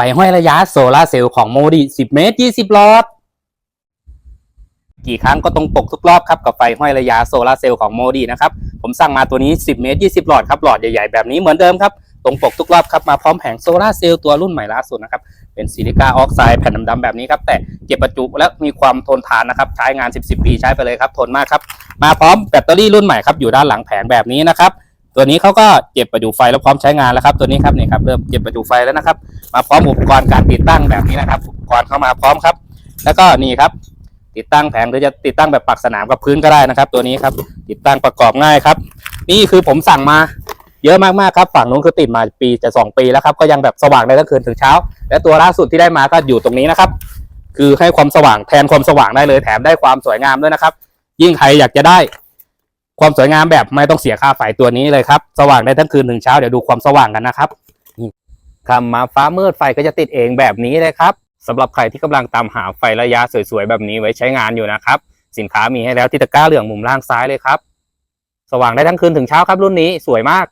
ไฟห้อยระยะโซลาเซลล์ของโมดิ10 เมตร 20 หลอด กี่ครั้งก็ตรงปกทุกรอบครับกับไฟห้อยระยะโซลาเซลล์ของโมดีนะครับ ผมสั่งมาตัวนี้ 10 เมตร 20 หลอดครับหลอดใหญ่ๆ แบบนี้เหมือนเดิมครับ ตรงปกทุกรอบครับมาพร้อมแผงโซลาเซลล์ตัวรุ่นใหม่ล่าสุดนะครับ เป็นซิลิก้าออกไซด์แผ่นดำๆแบบนี้ครับ แต่เก็บประจุและมีความทนทานนะครับ ใช้งาน10 ปีใช้ไปเลยครับทนมากครับ มาพร้อมแบตเตอรี่รุ่นใหม่ครับอยู่ด้านหลังแผงแบบนี้นะครับ ตัวนี้เขาก็เก็บประจุไฟแล้วพร้อมใช้งานแล้วครับ ตัวนี้ครับนี่ครับเริ่มเก็บประจุไฟแล้วนะครับ มาพร้อมอุปกรณ์การติดตั้งแบบนี้นะครับอุปกรณ์เข้ามาพร้อมครับ แล้วก็นี่ครับ ติดตั้งแผงหรือจะติดตั้งแบบปักสนามกับพื้นก็ได้นะครับ ตัวนี้ครับ ติดตั้งประกอบง่ายครับ นี่คือผมสั่งมาเยอะมากๆครับ ฝั่งนู้นคือติดมาปีจะสองปีแล้วครับ ก็ยังแบบสว่างได้ทั้งคืนถึงเช้า และตัวล่าสุดที่ได้มาก็อยู่ตรงนี้นะครับ คือให้ความสว่างแทนความสว่างได้เลยแถมได้ความสวยงามด้วยนะครับ ยิ่งใครอยากจะได้ ความสวยงามแบบไม่ต้องเสียค่าไฟตัวนี้เลยครับ สว่างได้ทั้งคืนถึงเช้าเดี๋ยวดูความสว่างกันนะครับนี่คำมาฟ้ามืดไฟก็จะติดเองแบบนี้เลยครับสำหรับใครที่กำลังตามหาไฟระยะสวยๆแบบนี้ไว้ใช้งานอยู่นะครับ สินค้ามีให้แล้วที่ตะกร้าเหลืองมุมล่างซ้ายเลยครับ สว่างได้ทั้งคืนถึงเช้าครับรุ่นนี้สวยมาก